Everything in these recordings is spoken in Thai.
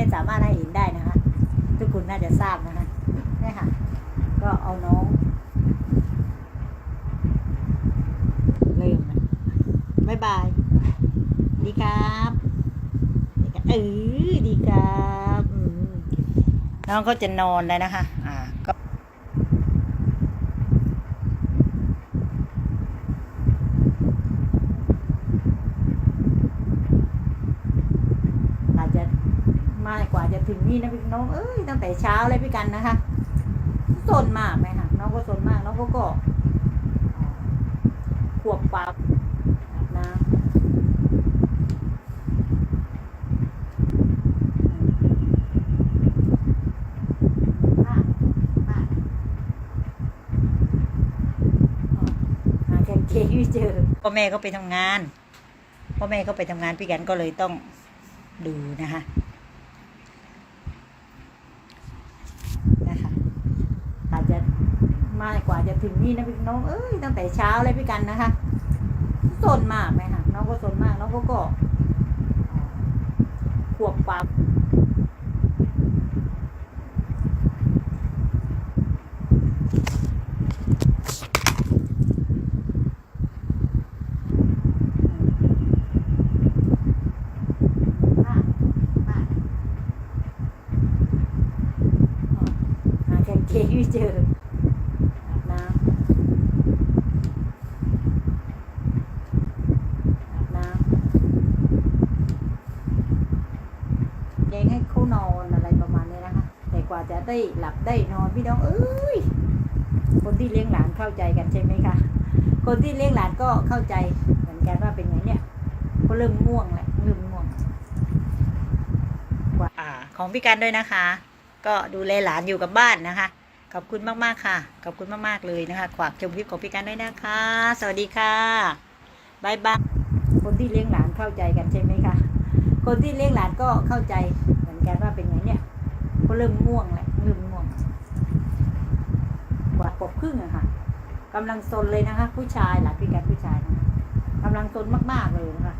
ไม่สามารถให้เห็นได้นะคะ ทุกคนน่าจะทราบนะคะนี่ค่ะ ก็เอาน้องเริ่มนะบายบาย ดีครับเออดีครับน้องก็จะนอนแล้วนะคะอ่าจจะมากกว่าจะถึง น้องเอ้ยตั้งแต่เช้าเลยพี่กันนะคะสนมากไหมคะน้องก็สนมากน้องก็ก็ขวบปากอาบนะอะอ๋อหาแกงเกงไม่เจอพ่อแม่เขาไปทำงานพ่อแม่เขาไปทำงานพี่กันก็เลยต้องดูนะคะอาจจะ มากกว่าจะถึงนี่นะพี่น้องเอ้ยตั้งแต่เช้าเลยพี่กันนะคะสนมากไหมคะน้องก็สนมากน้องก็ก็ขวบปากอะอะอ๋อหาแกงเกงไม่เจออาบน้ำอาบน้ำเลี้ยงให้เขานอนอะไรประมาณนี้นะคะ แต่กว่าจะ ได้หลับได้นอนพี่น้องเอ้ยคนที่เลี้ยงหลานเข้าใจกันใช่ไหมคะคนที่เลี้ยงหลานก็เข้าใจเหมือนกันว่าเป็นไงเนี่ยก็เริ่มง่วงแหละเริ่มง่วงกว่าอ่าของพี่กันด้วยนะคะ ก็ดูแลหลานอยู่กับบ้านนะคะขอบคุณมากๆค่ะ ขอบคุณมากๆเลยนะคะฝากชมคลิปของพี่กันด้วยนะคะ สวัสดีค่ะบายบายคนที่เลี้ยงหลานเข้าใจกันใช่ไหมคะคนที่เลี้ยงหลานก็เข้าใจเหมือนกันว่าเป็นไงเนี่ยก็เริ่มง่วงแหละ เริ่มง่วงกว่าปบครึ่งอะค่ะกำลังซนเลยนะคะ ผู้ชายหลานพี่แกนผู้ชายนะคะกำลังซนมาก ๆ เลยนะคะ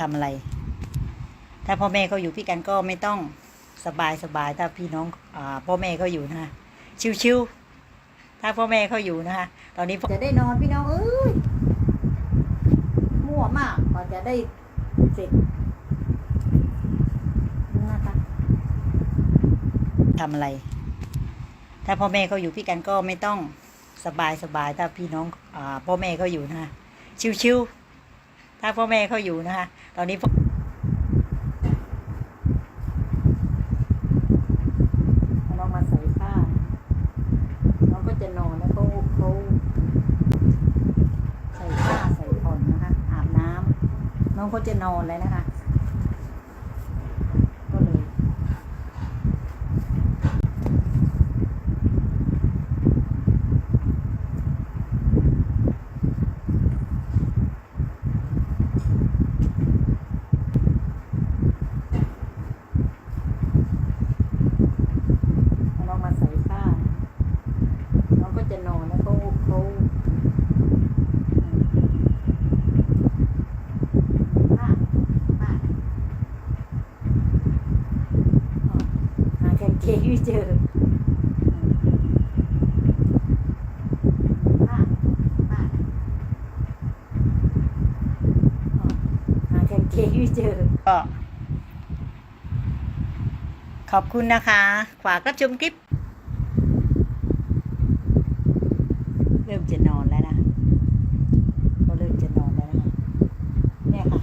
ทำอะไร ถ้าพ่อแม่เขาอยู่พี่กันก็ไม่ต้องสบายสบายถ้าพี่น้องอ่าพ่อแม่เขาอยู่นะคะชิวๆถ้าพ่อแม่เขาอยู่นะคะตอนนี้จะได้นอนพี่น้องเอ้ยมั่วมากกว่าจะได้เสร็จนะคะ ทำอะไร ถ้าพ่อแม่เขาอยู่พี่กันก็ไม่ต้องสบายสบายถ้าพี่น้องอพ่อแม่เขาอยู่นะคะชิวๆถ้าพ่อแม่เขาอยู่นะคะ ตอนนี้พ่อน้องมาใส่ผ้าน้องก็จะนอนแล้วเขาเขาใส่ผ้าใส่ผ่อนนะคะอาบน้ำน้องก็จะนอนเลยนะคะ ก็เลย น้องมาใส่ผ้า น้องก็จะนอนแล้วเขาเขาผ้าผ้าอ๋อหาแกงเกงไม่เจอผ้าผ้าอ๋อหาแกงเกงไม่เจอก็ขอบคุณนะคะฝากรับชมคลิป เริ่มจะนอนแล้วนะก็เริ่มจะนอนแล้วนะคะเนี่ยค่ะ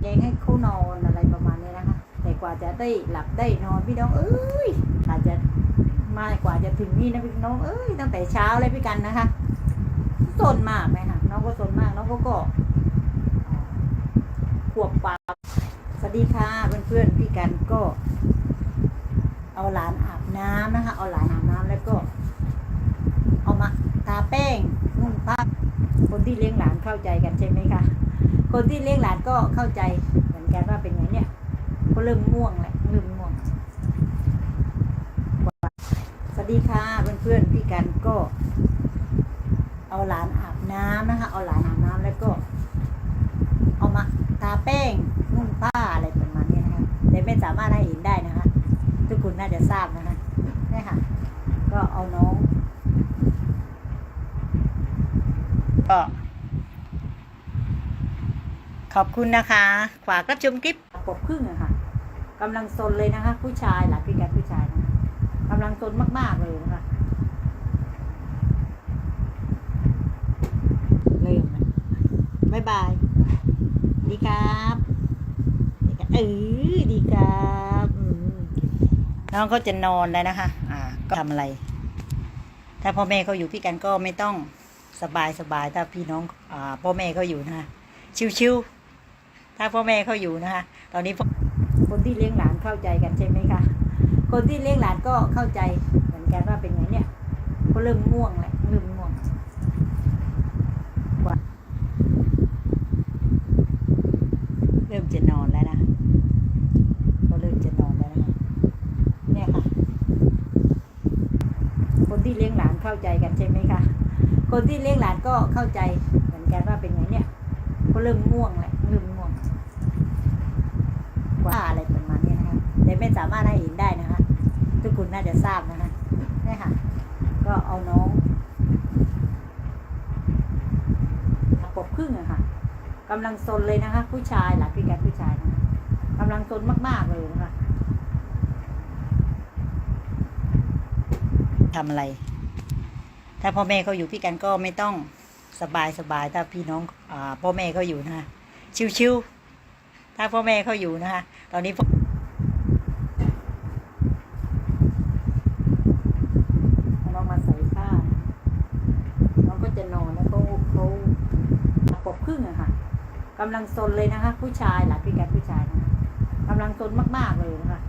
เลี้ยงให้เขานอนอะไรประมาณนี้นะคะ แต่ก ว่าจะได้หลับได้นอนพี่น้องเอ้ยอาจะมากว่าจะถึงนี่นะพี่น้องเอ้ยตั้งแต่เช้าเลยพี่กันนะคะสนมากไหมคะน้องก็สนมากน้องก็ก็ขวบปากสวัสดีค่ะเพื่อนๆพี่กันก็ เอาหลานอาบน้ำนะคะ เอาหลานอาบน้ำแล้วก็ เอามาทาแป้งนุ่นผ้าคนที่เลี้ยงหลานเข้าใจกันใช่ไหมคะคนที่เลี้ยงหลานก็เข้าใจเหมือนกันว่าเป็นไงเนี่ย ก็เริ่มง่วงแหละเริ่มง่วงสวัสดีค่ะเพื่อนเพื่อนพี่กันก็ เอาหลานอาบน้ำนะคะ เอาหลานอาบน้ำแล้วก็ เอามาตาแป้งนุ่งผ้าอะไรประมาณนี้นะคะแต่ไม่สามารถให้เห็นได้นะคะ ทุกคนน่าจะทราบนะคะนี่ค่ะ ก็เอาน้องก็ขอบคุณนะคะฝากรับชมคลิปขวบครึ่งนะค่ะ กำลังซนเลยนะคะ ผู้ชายหลักพิการผู้ชายนะคะกำลังซนมาก ๆ เลยนะคะเริ่มแล้วบ๊ายบายดีครับเออดีครับน้องเขาจะนอนแล้วนะคะ อ่า ก็ทำอะไร ถ้าพ่อแม่เขาอยู่พี่กันก็ไม่ต้องสบายสบายถ้าพี่น้องอ่าพ่อแม่เขาอยู่นะคะชิวๆถ้าพ่อแม่เขาอยู่นะคะ ตอนนี้พ่อ คนที่เลี้ยงหลานเข้าใจกันใช่ไหมคะ คนที่เลี้ยงหลานก็เข้าใจเหมือนกันว่าเป็นไงเนี่ย ก็เริ่มง่วงแหล้วเริ่มง่วงเริ่มจะนอนแล้วนะก็เริ่มจะนอนแล้วนะเนี่ยค่ะ คนที่เลี้ยงหลานเข้าใจกันใช่ไหมคะ คนที่เลี้ยงหลานก็เข้าใจเหมือนกันว่าเป็นไงเนี่ย ก็เริ่มง่วงแหล้วเริ่มง่วง ว่าอะไรประมาณเนี้ยนะคะแต่ไม่สามารถให้เห็นได้นะคะ ทุกคนน่าจะทราบนะคะนี่ค่ะ ก็เอาน้องปกครึ่งอะค่ะกำลังซนเลยนะคะ ผู้ชายหลักพิการผู้ชายนะคะกำลังซนมากๆเลยนะคะทำอะไร ถ้าพ่อแม่เขาอยู่พี่กันก็ไม่ต้องสบายสบายถ้าพี่น้องอพ่อแม่เขาอยู่นะคะชิวๆ ถ้าพ่อแม่เขาอยู่นะคะ ตอนนี้พ่อน้องมาใส่ผ้าน้องก็จะนอนแล้วเขาเขาปกครึ่งอะค่ะกำลังซนเลยนะคะ ผู้ชายหลักพิการผู้ชายนะคะกำลังซนมากๆเลยนะคะ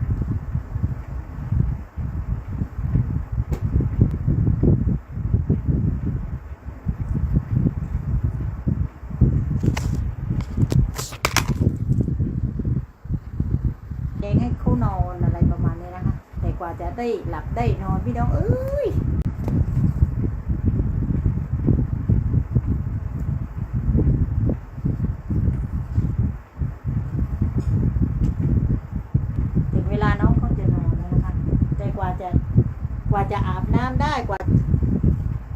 เองให้เขานอนอะไรประมาณนี้นะคะ แต่กว่าจะได้หลับได้นอนพี่น้องเอ้ยถึงเวลาน้องเขาจะนอนแล้วนะคะ แต่กว่าจะกว่าจะอาบน้ำได้กว่า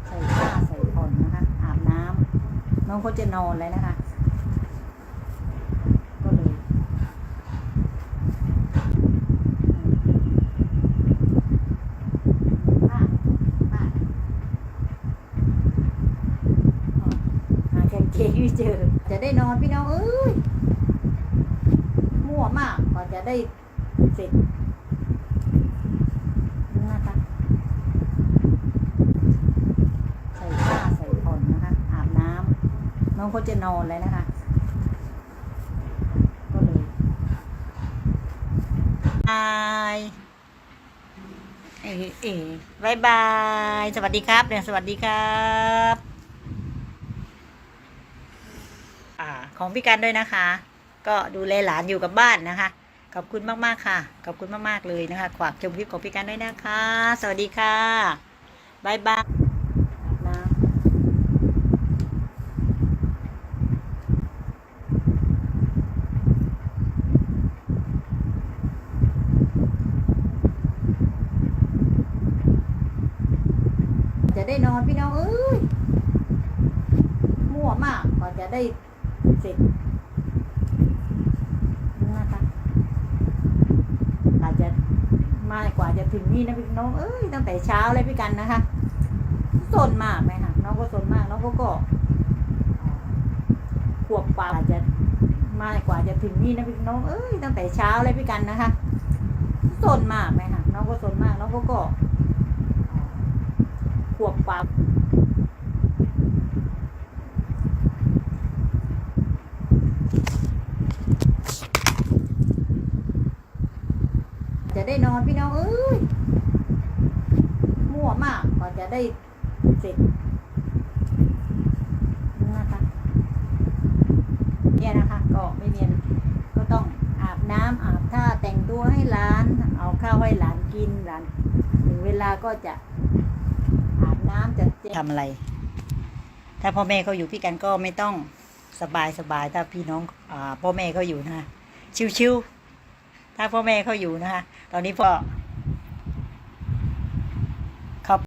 ใส่ผ้าใส่ผ่อนนะคะ อาบน้ำน้องเขาจะนอนแล้วนะคะ ก็เลยผ้าผ้าอ๋อหากาง เกงไม่เจอ จะได้นอนพี่น้องเอ้ยมั่วมากกว่าจะได้เสร็จนะคะใส่ผ้าใส่ผ่อนนะคะ อาบน้ำน้องเขาจะนอนแล้วนะคะก็เลยบายเออเออบายบาย สวัสดีครับเดี๋ยวสวัสดีครับ อ่า ของพี่กันด้วยนะคะ ก็ดูแลหลานอยู่กับบ้านนะคะ ขอบคุณมากๆค่ะ ขอบคุณมากๆเลยนะคะฝากชมคลิปของพี่กันด้วยนะคะ สวัสดีค่ะบายบายจะได้นอนพี่น้องเอ้ยมั่วมากกว่าจะได้ เสร็จนะคะอาจจะมากกว่าจะถึงนี่นะพี่น้องเอ้ยตั้งแต่เช้าเลยพี่กันนะคะสนมากไหมคะน้องก็สนมากน้องก็ก็ขวบกว่าอาจจะมากกว่าจะถึงนี่นะพี่น้องเอ้ยตั้งแต่เช้าเลยพี่กันนะคะสนมากไหมคะน้องก็สนมากน้องก็ก็ขวบกว่า จะได้นอนพี่น้องเอ้ยมั่วมากกว่าจะได้เสร็จนะคะ เนี่ยนะคะ ก็ไม่เมียนก็ต้องอาบน้ำอาบท่าแต่งตัวให้หลาน เอาข้าวให้หลานกินหลานถึงเวลาก็จะอาบน้ำจะทำอะไร ถ้าพ่อแม่เขาอยู่พี่กันก็ไม่ต้องสบายสบายถ้าพี่น้องอพ่อแม่เขาอยู่นะ ชิวๆ ถ้าพ่อแม่เขาอยู่นะคะ ตอนนี้พ่อ